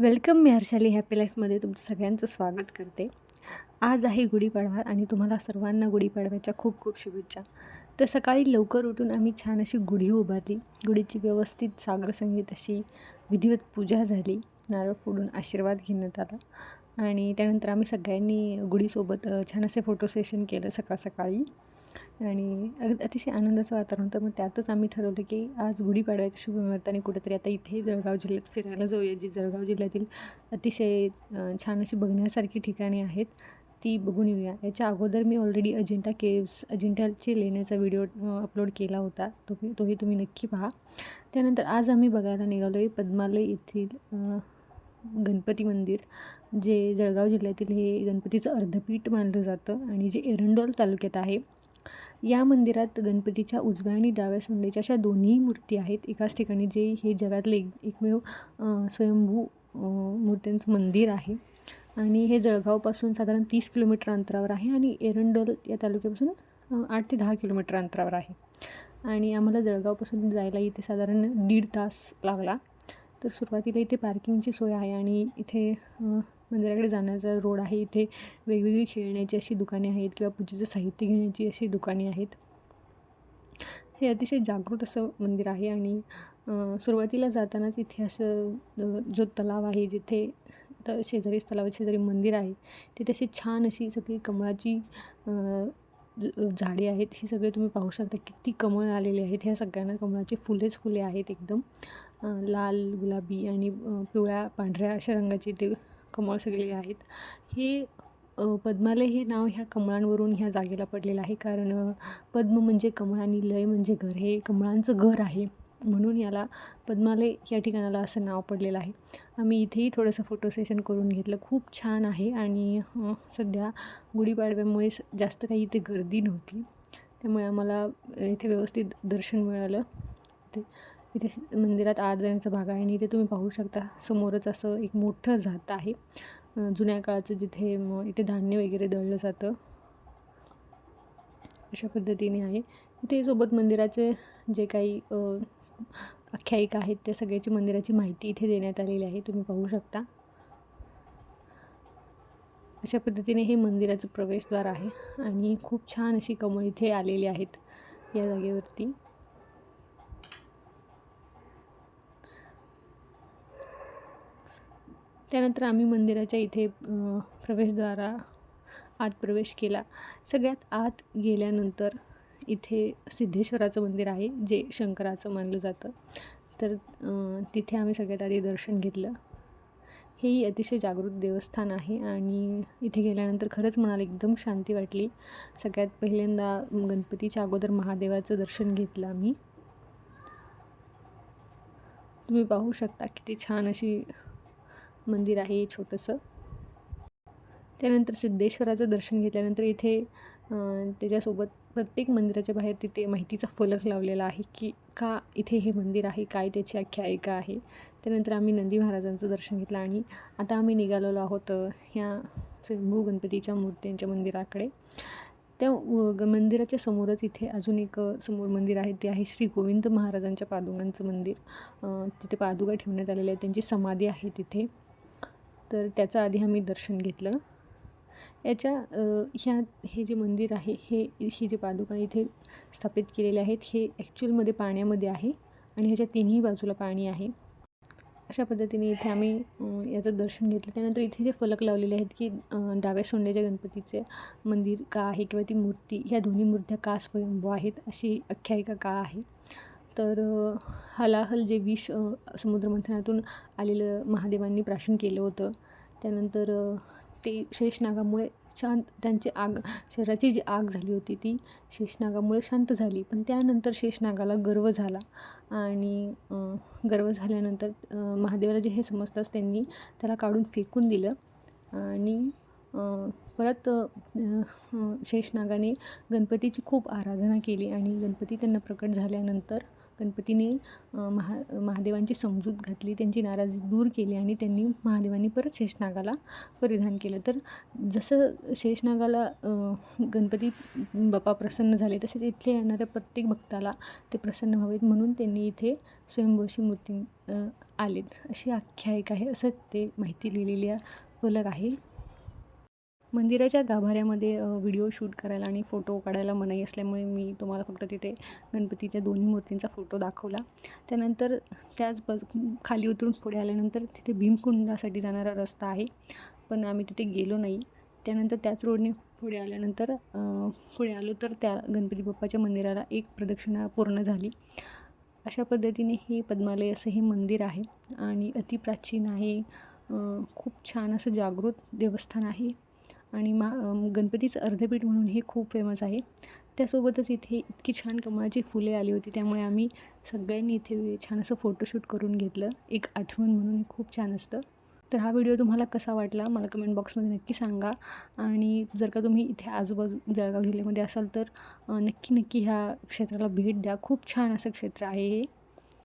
Welcome मी Harshali happy लाईफमध्ये तुमचं सगळ्यांचं स्वागत करते. आज आहे गुढीपाडवा आणि तुम्हाला सर्वांना गुढीपाडव्याच्या खूप खूप शुभेच्छा. तर सकाळी लवकर उठून आम्ही छान अशी गुढी उभारली. गुढीची व्यवस्थित सागर संगीत अशी विधिवत पूजा झाली. नारळ फोडून आशीर्वाद घेण्यात आला. आणि त्यानंतर आम्ही सगळ्यांनी गुढीसोबत छान असे फोटो सेशन केलं सकाळ सकाळी. आणि अग अतिशय आनंदाचं वातावरण होतं. मग त्यातच आम्ही ठरवलं की आज गुढीपाडव्याच्या शुभमुहूर्ताने कुठेतरी आता इथे जळगाव जिल्ह्यात फिरायला जाऊया जी जळगाव जिल्ह्यातील अतिशय छान अशी बघण्यासारखी ठिकाणे आहेत ती बघून येऊया. याच्या अगोदर मी ऑलरेडी अजिंठा केव्स अजिंठाचे लेण्याचा व्हिडिओ अपलोड केला होता. तो तोही तुम्ही नक्की पहा. त्यानंतर आज आम्ही बघायला निघालो आहे पद्मालय येथील गणपती मंदिर जे जळगाव जिल्ह्यातील हे गणपतीचं अर्धपीठ मानलं जातं आणि जे एरंडोल तालुक्यात आहे. या मंदिरात गणपतीच्या उजव्या आणि डाव्या सोंडेच्या अशा दोन्ही मूर्ती आहेत. एकाच ठिकाणी जे हे जगातले एक एकमेव स्वयंभू मूर्त्यांचं मंदिर आहे. आणि हे जळगावपासून साधारण तीस किलोमीटर अंतरावर आहे आणि एरंडोल या तालुक्यापासून आठ ते दहा किलोमीटर अंतरावर आहे. आणि आम्हाला जळगावपासून जायला इथे साधारण दीड तास लागला. तर सुरुवातीला इथे पार्किंगची सोय आहे आणि इथे मंदिराकडे जाण्याचा रोड आहे. इथे वेगवेगळी खेळण्याची अशी दुकाने आहेत किंवा पूजेचं साहित्य घेण्याची अशी दुकाने आहेत. हे अतिशय जागृत असं मंदिर आहे आणि सुरुवातीला जातानाच इथे असं जो तलाव आहे जिथे त शेजारी तलावाच्या शेजारी मंदिर आहे तिथे अशी छान अशी सगळी कमळाची झाडे आहेत. ही सगळे तुम्ही पाहू शकता किती कमळ आलेले आहेत. ह्या सगळ्यांना कमळाचे फुलेच फुले आहेत एकदम. लाल गुलाबी आणि पिवळ्या पांढऱ्या अशा रंगाचे ते कमळ सगळे आहेत. हे पद्मालय हे नाव ह्या कमळांवरून ह्या जागेला पडलेलं आहे. कारण पद्म म्हणजे कमळ आणि लय म्हणजे घर. हे कमळांचं घर आहे. म्हणून याला पद्मालय या ठिकाणाला असं नाव पडलेलं आहे. आम्ही इथेही थोडंसं फोटो सेशन करून घेतलं. खूप छान आहे. आणि सध्या गुढीपाडव्यामुळे जास्त काही इथे गर्दी नव्हती. त्यामुळे आम्हाला इथे व्यवस्थित दर्शन मिळालं. ते इथे मंदिरात आत जाण्याचा भाग आहे आणि इथे तुम्ही पाहू शकता समोरच असं एक मोठं जात आहे. जुन्या काळाचं जिथे इथे धान्य वगैरे दळलं जातं. अशा पद्धतीने आहे. इथे सोबत मंदिराचे जे काही आख्यायिका आहेत त्या सगळ्याची मंदिराची माहिती इथे देण्यात आलेली आहे. तुम्ही पाहू शकता. अशा पद्धतीने हे मंदिराचं प्रवेशद्वार आहे आणि खूप छान अशी कमळ इथे आलेली आहेत या जागेवरती. त्यानंतर आम्ही मंदिराच्या इथे प्रवेशद्वारा आत प्रवेश केला. सगळ्यात आत गेल्यानंतर इथे सिद्धेश्वराचं मंदिर आहे जे शंकराचं मानलं जातं. तर तिथे आम्ही सगळ्यात आधी दर्शन घेतलं. हेही अतिशय जागृत देवस्थान आहे आणि इथे गेल्यानंतर खरंच मनाला एकदम शांती वाटली. सगळ्यात पहिल्यांदा गणपतीच्या अगोदर महादेवाचं दर्शन घेतलं आम्ही. तुम्ही पाहू शकता किती छान अशी मंदिर आहे छोटंसं. त्यानंतर सिद्धेश्वराचं दर्शन घेतल्यानंतर इथे त्याच्यासोबत प्रत्येक मंदिराच्या बाहेर तिथे माहितीचा फलक लावलेला आहे की का इथे हे मंदिर आहे काय त्याची आख्यायिका आहे. त्यानंतर आम्ही नंदी महाराजांचं दर्शन घेतलं आणि आता आम्ही निघालेलो आहोत ह्या स्वयंभू गणपतीच्या मूर्त्यांच्या मंदिराकडे. त्या व- ग- मंदिराच्या समोरच इथे अजून एक समोर मंदिर आहे ते आहे श्री गोविंद महाराजांच्या पादुकांचं मंदिर. तिथे पादुका ठेवण्यात आलेल्या आहेत त्यांची समाधी आहे तिथे. तर त्याचं आधी आम्ही दर्शन घेतलं. याच्या ह्या हे जे मंदिर आहे हे ही जे पादुका इथे स्थापित केलेले आहेत हे ॲक्च्युअलमध्ये पाण्यामध्ये आहे आणि ह्याच्या तिन्ही बाजूला पाणी आहे. अशा पद्धतीने इथे आम्ही याचं दर्शन घेतलं. त्यानंतर इथे जे फलक लावलेले आहेत की डाव्या सोंड्याच्या गणपतीचे मंदिर का आहे किंवा ती मूर्ती ह्या दोन्ही मूर्त्या का स्वयंभू आहेत अशी आख्यायिका का आहे? तर हलाहल जे विष समुद्रमंथनातून आलेलं महादेवांनी प्राशन केलं होतं. त्यानंतर ते शेषनागामुळे शांत त्यांची आग शरीराची जी आग झाली होती ती शेषनागामुळे शांत झाली. पण त्यानंतर शेषनागाला गर्व झाला आणि गर्व झाल्यानंतर महादेवाला जे हे समजताच त्यांनी त्याला काढून फेकून दिलं आणि परत शेषनागाने गणपतीची खूप आराधना केली आणि गणपती त्यांना प्रकट झाल्यानंतर गणपतीने महा महादेवांची समजूत घातली त्यांची नाराजी दूर केली आणि त्यांनी महादेवांनी परत शेषनागाला परिधान केलं. तर जसं शेषनागाला गणपती बाप्पा प्रसन्न झाले तसेच इथल्या येणाऱ्या प्रत्येक भक्ताला ते प्रसन्न व्हावेत म्हणून त्यांनी इथे स्वयंभूशी मूर्ती आलेत. अशी आख्यायिका आहे असं ते माहिती लिहिलेली फलक आहे. मंदिराच्या गाभाऱ्यामध्ये व्हिडिओ शूट करायला आणि फोटो काढायला मनाई असल्यामुळे मी तुम्हाला फक्त तिथे गणपतीच्या दोन्ही मूर्तींचा फोटो दाखवला. त्यानंतर त्याच बाजू खाली उतरून पुढे आल्यानंतर तिथे भीमकुंडासाठी जाणारा रस्ता आहे पण आम्ही तिथे गेलो नाही. त्यानंतर त्याच रोडने पुढे आल्यानंतर पुढे आलो तर त्या गणपती बाप्पाच्या मंदिराला एक प्रदक्षिणा पूर्ण झाली. अशा पद्धतीने हे पद्मालय असं हे मंदिर आहे आणि अतिप्राचीन आहे. खूप छान असं जागृत देवस्थान आहे. आणि मा गणपतीचं अर्धपीठ म्हणून हे खूप फेमस आहे. त्यासोबतच इथे इतकी छान कमळाची फुले आली होती त्यामुळे आम्ही सगळ्यांनी इथे छान असं फोटोशूट करून घेतलं. एक आठवण म्हणून हे खूप छान असतं. तर हा व्हिडिओ तुम्हाला कसा वाटला मला कमेंट बॉक्समध्ये नक्की सांगा. आणि जर का तुम्ही इथे आजूबाजू जळगाव जिल्ह्यामध्ये असाल तर नक्की नक्की ह्या क्षेत्राला भेट द्या. खूप छान असं क्षेत्र आहे हे.